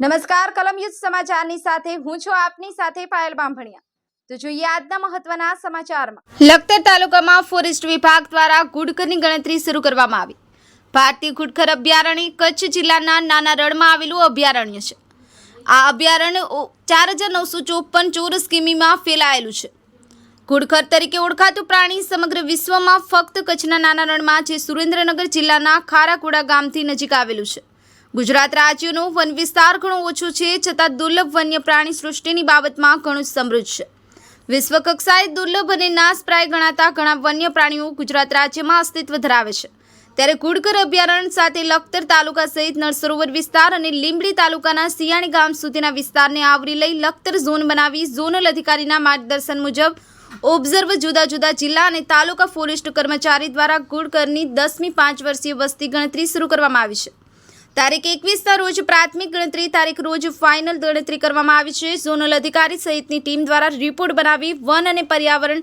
નમસ્કાર કલમયુદ્ધ સમાચારની સાથે હું છું આપની સાથે પાયલ બાંભણિયા. તો જોઈએ આજના મહત્વના સમાચારમાં. લખતર તાલુકામાં ફોરેસ્ટ વિભાગ દ્વારા ગુડખરની ગણતરી શરૂ કરવામાં આવી. ભારતીય ગુડખર અભયારણ્ય કચ્છ જિલ્લાના નાના રણમાં આવેલું અભયારણ્ય છે. આ અભયારણ્ય ચાર હજાર નવસો ચોપન ચોરસ કિમીમાં ફેલાયેલું છે. ઘુડખર તરીકે ઓળખાતું પ્રાણી સમગ્ર વિશ્વમાં ફક્ત કચ્છના નાના રણમાં જે સુરેન્દ્રનગર જિલ્લાના ખારાકુડા ગામથી નજીક આવેલું છે. ગુજરાત રાજ્યનો વન વિસ્તાર ઘણો ઓછો છે, છતાં દુર્લભ વન્ય પ્રાણી સૃષ્ટિની બાબતમાં ઘણું સમૃદ્ધ છે. વિશ્વ કક્ષાએ દુર્લભ અને નાશપ્રાય ગણાતા ઘણા વન્ય પ્રાણીઓ ગુજરાત રાજ્યમાં અસ્તિત્વ ધરાવે છે. ત્યારે કુડકર અભયારણ્ય સાથે લખતર તાલુકા સહિત નળસરોવર વિસ્તાર અને લીંબડી તાલુકાના સિયાણી ગામ સુધીના વિસ્તારને આવરી લઈ લખતર ઝોન બનાવી ઝોનલ અધિકારીના માર્ગદર્શન મુજબ ઓબ્ઝર્વ જુદા જુદા જિલ્લા અને તાલુકા ફોરેસ્ટ કર્મચારી દ્વારા ગુડકરની દસમી પાંચ વર્ષીય વસ્તી ગણતરી શરૂ કરવામાં આવી છે. તારીખ એકવીસના રોજ પ્રાથમિક ગણતરી, તારીખ રોજ ફાઇનલ ગણતરી કરવામાં આવી છે. ઝોનલ અધિકારી સહિતની ટીમ દ્વારા રિપોર્ટ બનાવી વન અને પર્યાવરણ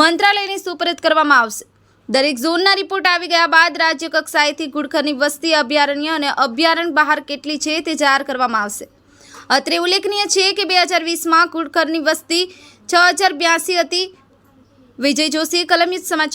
મંત્રાલયને સુપરત કરવામાં આવશે. દરેક ઝોનના રિપોર્ટ આવી ગયા બાદ રાજ્ય કક્ષાએથી ગુડખરની વસ્તી અભયારણ્ય અને અભયારણ્ય બહાર કેટલી છે તે જાહેર કરવામાં આવશે. અત્રે ઉલ્લેખનીય છે કે બે હજાર વીસમાં ગુડખરની વસ્તી છ હજાર બ્યાસી હતી. વિજય જોશીએ કલમયુદ્ધ સમાચાર.